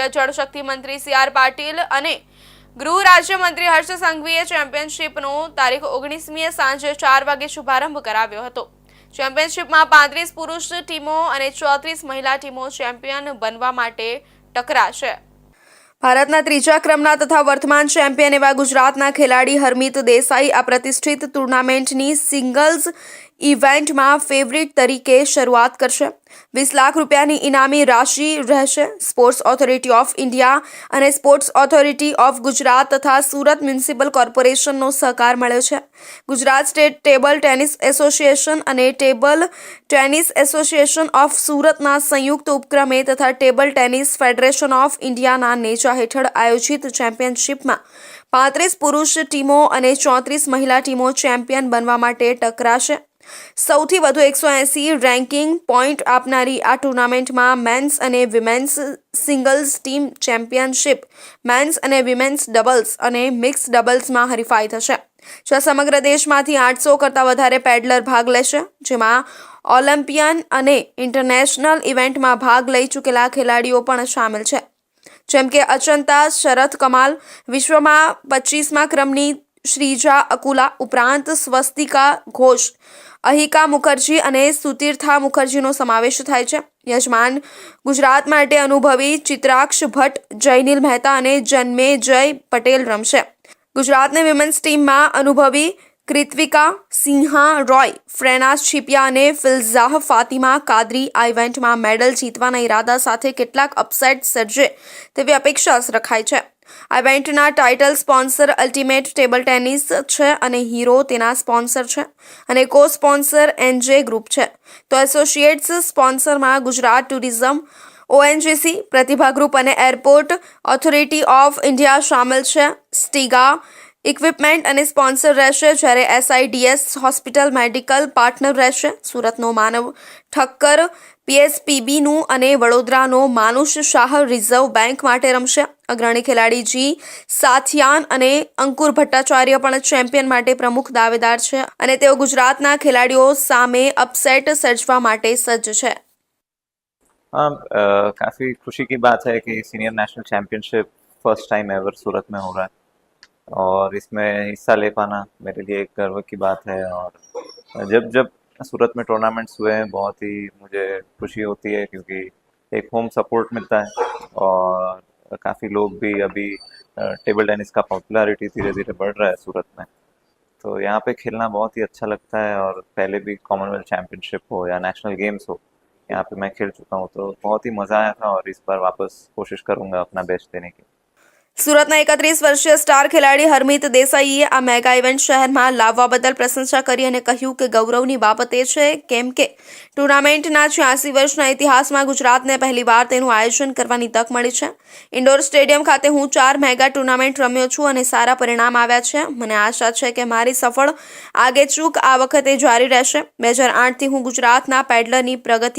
કેન્દ્રીય જળશક્તિ મંત્રી C R Patil અને ગૃહ રાજ્યમંત્રી હર્ષ સંઘવીએ ચેમ્પિયનશિપનો તારીખ ઓગણીસમીએ સાંજે ચાર વાગે શુભારંભ કરાવ્યો હતો. ચેમ્પિયનશિપમાં પાંત્રીસ પુરુષ ટીમો અને ચોત્રીસ મહિલા ટીમો ચેમ્પિયન બનવા માટે ટકરાશે. ભારતના ત્રીજા ક્રમના તથા વર્તમાન ચેમ્પિયન એવા ગુજરાતના ખેલાડી હરમિત દેસાઈ આ પ્રતિષ્ઠિત ટુર્નામેન્ટની સિંગલ્સ ઇવેન્ટમાં ફેવરિટ તરીકે શરૂઆત કરશે. વીસ લાખ રૂપિયાની ઇનામી રાશિ રહેશે. સ્પોર્ટ્સ ઓથોરિટી ઓફ ઇન્ડિયા અને સ્પોર્ટ્સ ઓથોરિટી ઓફ ગુજરાત તથા સુરત મ્યુનિસિપલ કોર્પોરેશનનો સહકાર મળ્યો છે. Gujarat state table tennis association અને ટેબલ ટેનિસ એસોસિએશન ઓફ સુરતના સંયુક્ત ઉપક્રમે તથા ટેબલ ટેનિસ ફેડરેશન ઓફ ઇન્ડિયાના નેજા હેઠળ આયોજિત ચેમ્પિયનશિપમાં પાંત્રીસ પુરુષ ટીમો અને ચોત્રીસ મહિલા ટીમો ચેમ્પિયન બનવા માટે ટકરાશે. સૌથી વધુ એકસો એંસી રેન્કિંગ પોઈન્ટ આપનારી આ ટુર્નામેન્ટમાં મેન્સ અને women's singles team championship. Men's અને વિમેન્સ ડબલ્સ અને મિક્સ ડબલ્સમાં હરીફાઈ થશે. જ્યાં સમગ્ર દેશમાંથી આઠસો કરતાં વધારે પેડલર ભાગ લેશે, જેમાં ઓલિમ્પિયન અને ઇન્ટરનેશનલ ઇવેન્ટમાં ભાગ લઈ ચૂકેલા ખેલાડીઓ પણ સામેલ છે. જેમ કે અચંતા શરથ કમાલ વિશ્વમાં પચીસમા ક્રમની શ્રીજા અકુલા ઉપરાંત સ્વસ્તિકા ઘોષ, અહિકા મુખર્જી અને સુતીર્થા મુખર્જીનો સમાવેશ થાય છે. યજમાન ગુજરાત માટે અનુભવી ચિત્રાક્ષ ભટ્ટ, જયનીલ મહેતા અને જન્મે જય પટેલ રમશે. ગુજરાતની વિમેન્સ ટીમમાં અનુભવી કૃત્વિકા સિંહા રોય ફ્રેનાસ છીપિયા અને ફિલ્ઝાહ ફાતિમા કાદરી આ ઇવેન્ટમાં મેડલ જીતવાના ઈરાદા સાથે કેટલાક અપસેટ સર્જે તેવી અપેક્ષા રખાય છે. આ ઇવેન્ટના title sponsor ultimate table tennis છે અને હીરો તેના સ્પોન્સર છે અને કો સ્પોન્સર એનજે ગ્રુપ છે. તો associates સ્પોન્સરમાં Gujarat tourism, ONGC Pratibha group અને એરપોર્ટ ઓથોરિટી ઓફ ઇન્ડિયા સામેલ છે. સ્ટીગા ઇક્વિપમેન્ટ અને સ્પોન્સર રહેશે જ્યારે એસઆઈડીએસ હોસ્પિટલ મેડિકલ પાર્ટનર રહેશે સુરતનો માનવ ઠક્કર પીએસપીબીનું અને વડોદરાનો માનુષ શાહ રિઝર્વ બેંક માટે રમશે અગ્રણી ખેલાડી જી સાથિયાન અને અંકુર ભટ્ટાચાર્ય પણ ચેમ્પિયન માટે પ્રમુખ દાવેદાર છે અને તેઓ ગુજરાતના ખેલાડીઓ સામે અપસેટ સર્જવા માટે સજ્જ છે हाँ अ, काफ़ी खुशी की बात है कि senior national championship first time ever Surat में हो रहा है और इसमें हिस्सा ले पाना मेरे लिए एक गर्व की बात है और जब जब सूरत में टूर्नामेंट्स हुए हैं, बहुत ही मुझे खुशी होती है क्योंकि एक होम सपोर्ट मिलता है और काफ़ी लोग भी अभी टेबल टेनिस का पॉपुलैरिटी धीरे धीरे बढ़ रहा है सूरत में। तो यहाँ पे खेलना बहुत ही अच्छा लगता है और पहले भी कॉमनवेल्थ चैम्पियनशिप हो या नेशनल गेम्स हो, यहाँ पे मैं खेल चुका हूँ तो बहुत ही मज़ा आया था और इस बार वापस कोशिश करूँगा अपना बेस्ट देने की। સુરતના એકત્રીસ વર્ષીય સ્ટાર ખેલાડી હરમિત દેસાઈએ આ મેગા ઇવેન્ટ શહેરમાં લાવવા બદલ પ્રશંસા કરી અને કહ્યું કે ગૌરવની બાબત એ છે કેમ કે ટુર્નામેન્ટના છ્યાસી વર્ષના ઇતિહાસમાં ગુજરાતને પહેલીવાર તેનું આયોજન કરવાની તક મળી છે. ઇન્ડોર સ્ટેડિયમ ખાતે હું ચાર મેગા ટુર્નામેન્ટ રમ્યો છું અને સારા પરિણામ આવ્યા છે. મને આશા છે કે મારી સફળ આગેચૂક આ વખતે જારી રહેશે. બે હજાર આઠથી હું ગુજરાતના પેડલરની પ્રગતિ